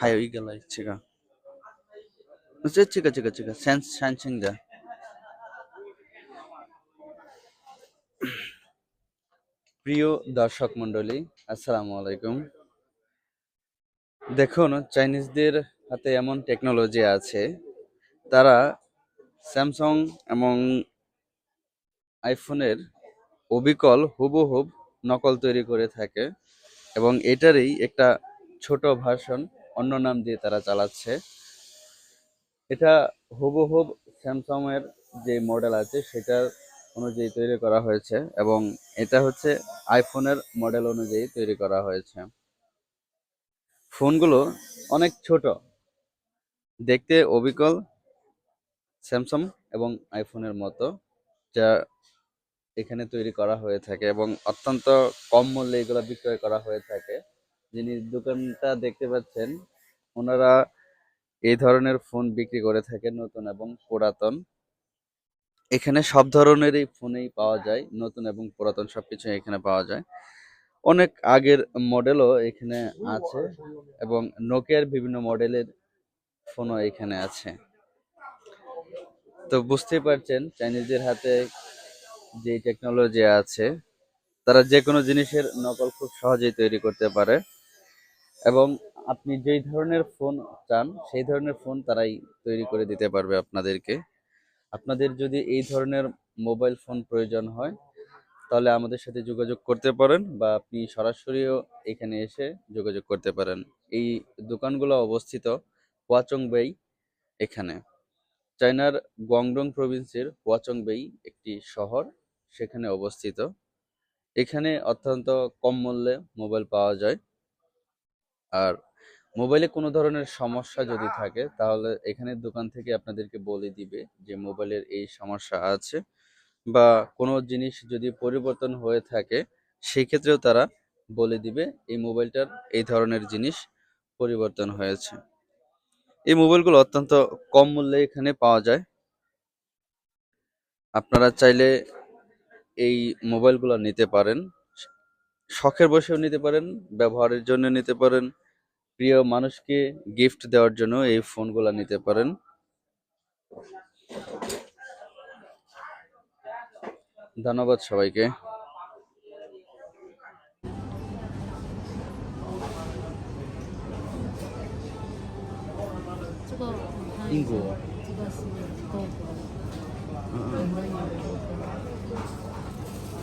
还有一个嘞，这个，这这个这个这个三三星的。প্রিয় দর্শক মণ্ডলী আসসালামু আলাইকুম দেখুন চাইনিজদের হাতে এমন টেকনোলজি আছে তারা স্যামসাং এবং আইফোনের অবিকল হুবহুব নকল তৈরি করে থাকে এবং এটারই একটা ছোট ভার্সন অন্য নাম দিয়ে তারা চালাচ্ছে। এটা হুবহুব স্যামসাং এর যে মডেল আছে, সেটার অনুযায়ী তৈরি করা হয়েছে এবং এটা হচ্ছে আইফোনের মডেল অনুযায়ী তৈরি করা হয়েছে। ফোনগুলো অনেক ছোট। দেখতে অবিকল স্যামসাং এবং আইফোনের মতো, যা এখানে তৈরি করা হয়ে থাকে এবং অত্যন্ত কম মূল্যে এগুলো বিক্রয় করা হয়ে থাকে। যিনি দোকানটা দেখতে পাচ্ছেন, ওনারা এই ধরনের ফোন বিক্রি করে থাকে নতুন এবং পুরাতন। এখানে সব ধরনেরই ফোনেই পাওয়া যায়, নতুন এবং পুরাতন সবকিছু এখানে পাওয়া যায়। অনেক আগের মডেলও এখানে আছে এবং নোকিয়ার বিভিন্ন মডেলের ফোনও এখানে আছে। তো বুঝতেই পারছেন, চাইনিজদের হাতে যে টেকনোলজি আছে, তারা যে কোনো জিনিসের নকল খুব সহজেই তৈরি করতে পারে। এবং আপনি যেই ধরনের ফোন চান, সেই ধরনের ফোন তারাই তৈরি করে দিতে পারবে আপনাদেরকে। আপনাদের যদি এই ধরনের মোবাইল ফোন প্রয়োজন হয়, তাহলে আমাদের সাথে যোগাযোগ করতে পারেন বা আপনি সরাসরিও এখানে এসে যোগাযোগ করতে পারেন। এই দোকানগুলো অবস্থিত ওয়াচং বেই এখানে। চায়নার গুয়াংডং প্রভিন্সের ওয়াচং বেই একটি শহর। সেখানে অবস্থিত। এখানে অত্যন্ত কম মূল্যে মোবাইল পাওয়া যায়। আর মোবাইলে কোনো ধরনের সমস্যা যদি থাকে, তাহলে এখানে দোকান থেকে আপনাদেরকে বলে দিবে যে মোবাইলের এই সমস্যা আছে বা কোনো জিনিস যদি পরিবর্তন হয়ে থাকে সেই ক্ষেত্রেও তারা বলে দিবে এই মোবাইলটার এই ধরনের জিনিস পরিবর্তন হয়েছে। এই মোবাইলগুলো অত্যন্ত কম মূল্যে এখানে পাওয়া যায়। আপনারা চাইলে এই মোবাইলগুলো নিতে পারেন। শখের বসেও নিতে পারেন ব্যবহারের জন্য নিতে পারেন প্রিয় মানুষকে গিফট দেওয়ার জন্য এই ফোনগুলো নিতে পারেন। ধন্যবাদ সবাইকে।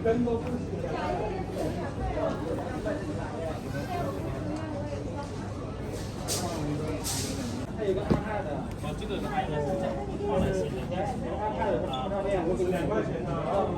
啊。 这个的话应该是这样，二百四的，二百四的，